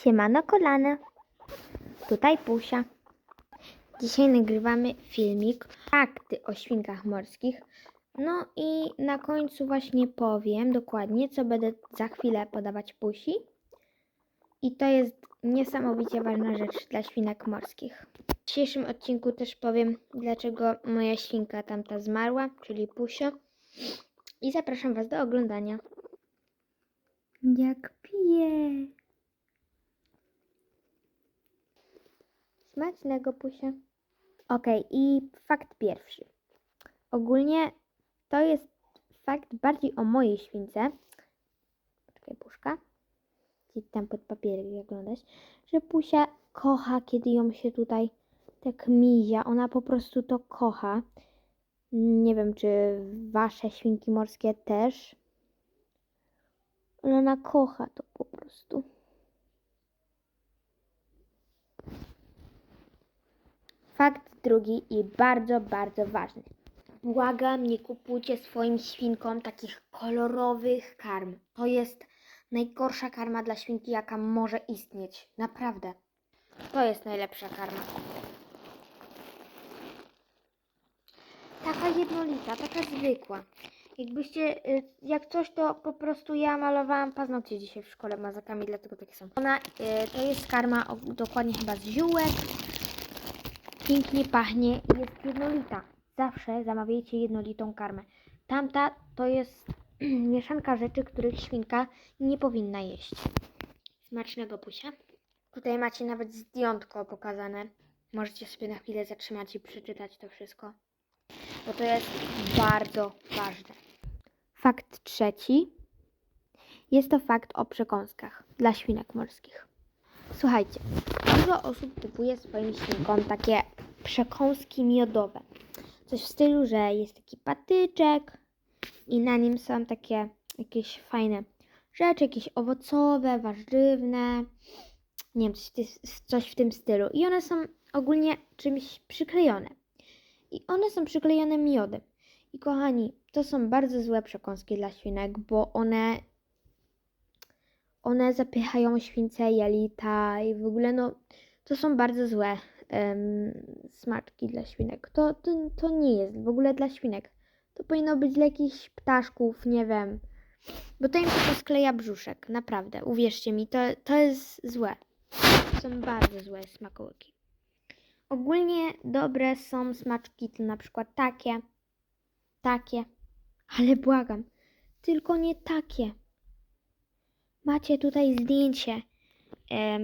Siemano kolana. Tutaj Pusia. Dzisiaj nagrywamy filmik Fakty o świnkach morskich. No i na końcu właśnie powiem dokładnie, co będę za chwilę podawać Pusi. I to jest niesamowicie ważna rzecz dla świnek morskich. W dzisiejszym odcinku też powiem, dlaczego moja świnka tamta zmarła, czyli Pusio. I zapraszam Was do oglądania. Jak pije. Okej, i fakt pierwszy. Ogólnie to jest fakt bardziej o mojej śwince. Poczekaj, puszka. Gdzieś tam pod papierek oglądać. Że Pusia kocha, kiedy ją się tutaj tak mizia. Ona po prostu to kocha. Nie wiem, czy wasze świnki morskie też. Ale ona kocha to po prostu. Fakt drugi i bardzo, bardzo ważny. Błagam, nie kupujcie swoim świnkom takich kolorowych karm. To jest najgorsza karma dla świnki, jaka może istnieć. Naprawdę. To jest najlepsza karma. Taka jednolita, taka zwykła. Jakbyście, y, jak coś, to po prostu ja malowałam paznokcie dzisiaj w szkole mazakami, dlatego takie są. Ona, y, to jest karma dokładnie chyba z ziółek. Pięknie pachnie jest jednolita. Zawsze zamawiajcie jednolitą karmę. Tamta to jest mieszanka rzeczy, których świnka nie powinna jeść. Smacznego pusia. Tutaj macie nawet zdjątko pokazane. Możecie sobie na chwilę zatrzymać i przeczytać to wszystko. Bo to jest bardzo ważne. Fakt trzeci. Jest to fakt o przekąskach dla świnek morskich. Słuchajcie, dużo osób kupuje swoim świnkom takie przekąski miodowe. Coś w stylu, że jest taki patyczek i na nim są takie jakieś fajne rzeczy, jakieś owocowe, warzywne, nie wiem, coś, coś w tym stylu. I one są ogólnie czymś przyklejone. I one są przyklejone miodem. I kochani, to są bardzo złe przekąski dla świnek, bo one one zapychają śwince, jelita i w ogóle no to są bardzo złe em, smaczki dla świnek. To, to, to nie jest w ogóle dla świnek. To powinno być dla jakichś ptaszków, nie wiem. Bo to im tylko skleja brzuszek, naprawdę. Uwierzcie mi, to, to jest złe. To są bardzo złe smakołyki. Ogólnie dobre są smaczki, to na przykład takie, takie, ale błagam, tylko nie takie. Macie tutaj zdjęcie.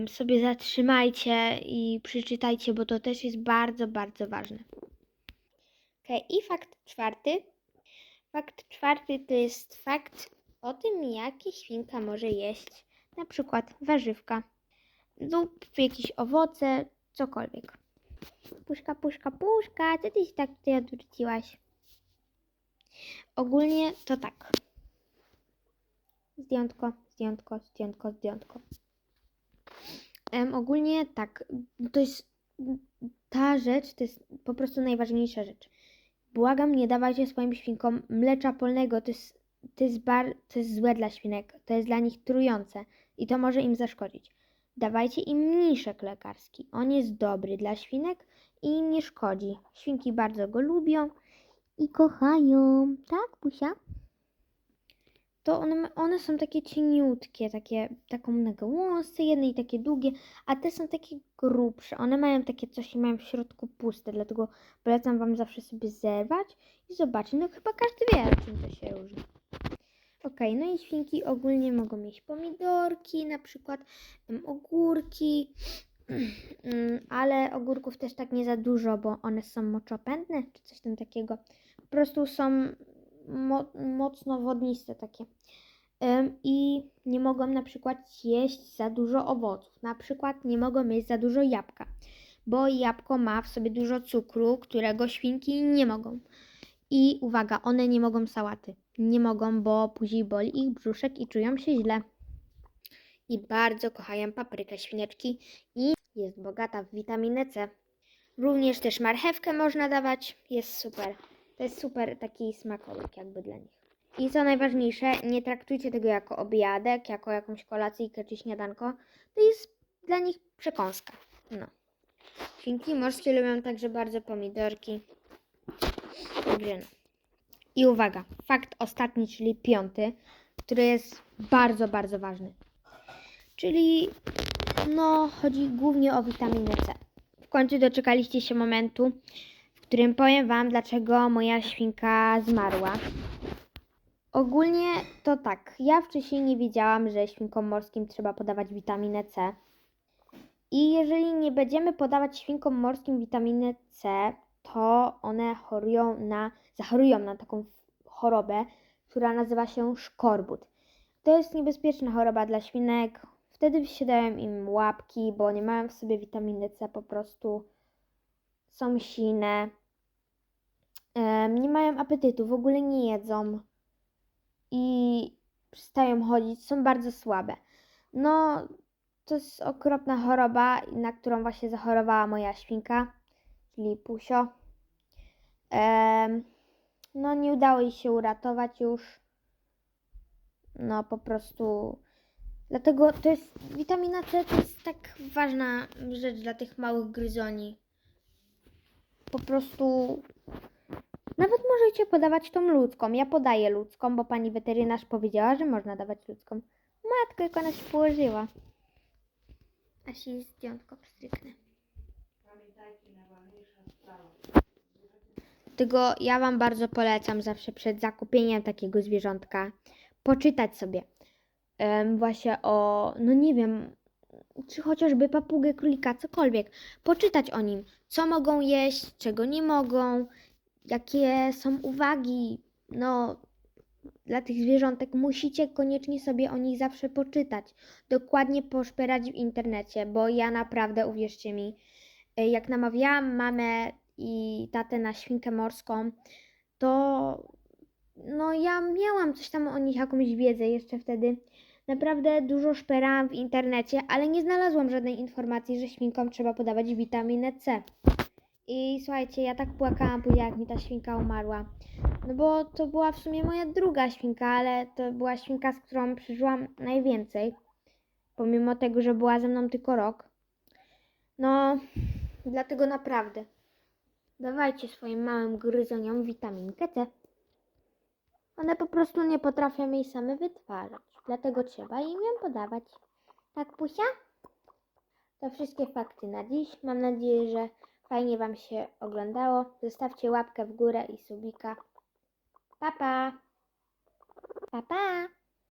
Sobie zatrzymajcie i przeczytajcie, bo to też jest bardzo, bardzo ważne. Ok, i fakt czwarty. Fakt czwarty to jest fakt o tym, jakie świnka może jeść. Na przykład warzywka lub jakieś owoce, cokolwiek. Puszka, puszka, puszka, co ty się tak tutaj odwróciłaś? Ogólnie to tak. Zdjątko, zdjątko, zdjątko, zdjątko. Ogólnie tak, to jest ta rzecz, to jest po prostu najważniejsza rzecz. Błagam, nie dawajcie swoim świnkom mlecza polnego, to jest, to jest, bar, to jest złe dla świnek, to jest dla nich trujące i to może im zaszkodzić. Dawajcie im mniszek lekarski, on jest dobry dla świnek i nie szkodzi. Świnki bardzo go lubią i kochają, tak, Pusia? To one, one są takie cieniutkie, takie, taką na gałązce jednej takie długie, a te są takie grubsze. One mają takie coś i mają w środku puste, dlatego polecam Wam zawsze sobie zerwać i zobaczyć. No chyba każdy wie, czym to się różni. Ok, no i świnki ogólnie mogą mieć pomidorki, na przykład em, ogórki, ale ogórków też tak nie za dużo, bo one są moczopędne, czy coś tam takiego. Po prostu są mo mocno wodniste takie. I nie mogą na przykład jeść za dużo owoców. Na przykład nie mogą jeść za dużo jabłka, bo jabłko ma w sobie dużo cukru, którego świnki nie mogą. I uwaga, one nie mogą sałaty. Nie mogą, bo później boli ich brzuszek i czują się źle. I bardzo kochają paprykę świnieczki i jest bogata w witaminę C. Również też marchewkę można dawać, jest super. To jest super taki smakołyk jakby dla nich. I co najważniejsze, nie traktujcie tego jako obiadek, jako jakąś kolacyjkę czy śniadanko. To jest dla nich przekąska. No. Świnki morskie lubią także bardzo pomidorki. No. I uwaga, fakt ostatni, czyli piąty, który jest bardzo, bardzo ważny. Czyli no, chodzi głównie o witaminę C. W końcu doczekaliście się momentu, w którym powiem Wam, dlaczego moja świnka zmarła. Ogólnie to tak, ja wcześniej nie wiedziałam, że świnkom morskim trzeba podawać witaminę C. I jeżeli nie będziemy podawać świnkom morskim witaminę C, to one chorują na, zachorują na taką chorobę, która nazywa się szkorbut. To jest niebezpieczna choroba dla świnek. Wtedy wysiadają im łapki, bo nie mają w sobie witaminy C, po prostu są sine. Em, nie mają apetytu, w ogóle nie jedzą i przestają chodzić, są bardzo słabe. No, to jest okropna choroba, na którą właśnie zachorowała moja świnka, czyli Pusio. Em, no, nie udało jej się uratować już. No, po prostu. Dlatego to jest. Witamina C to jest tak ważna rzecz dla tych małych gryzoni. Po prostu. Nawet możecie podawać tą ludzką. Ja podaję ludzką, bo pani weterynarz powiedziała, że można dawać ludzką. Matko, jak ona się położyła. Aż jej zdjątko pstryknę. Tego ja Wam bardzo polecam zawsze przed zakupieniem takiego zwierzątka poczytać sobie em, właśnie o, no nie wiem, czy chociażby papugę, królika, cokolwiek. Poczytać o nim, co mogą jeść, czego nie mogą, jakie są uwagi. No, dla tych zwierzątek musicie koniecznie sobie o nich zawsze poczytać. Dokładnie poszperać w internecie, bo ja naprawdę, uwierzcie mi, y, jak namawiałam mamę i tatę na świnkę morską, to no ja miałam coś tam o nich, jakąś wiedzę jeszcze wtedy. Naprawdę dużo szperałam w internecie, ale nie znalazłam żadnej informacji, że świnkom trzeba podawać witaminę C. I słuchajcie, ja tak płakałam później, jak mi ta świnka umarła. No bo to była w sumie moja druga świnka, ale to była świnka, z którą przeżyłam najwięcej. Pomimo tego, że była ze mną tylko rok. No, dlatego naprawdę. Dawajcie swoim małym gryzoniom witaminkę C. One po prostu nie potrafią jej same wytwarzać. Dlatego trzeba im ją podawać. Tak, Pusia? To wszystkie fakty na dziś. Mam nadzieję, że fajnie Wam się oglądało. Zostawcie łapkę w górę i subika. Pa, pa! Pa, pa!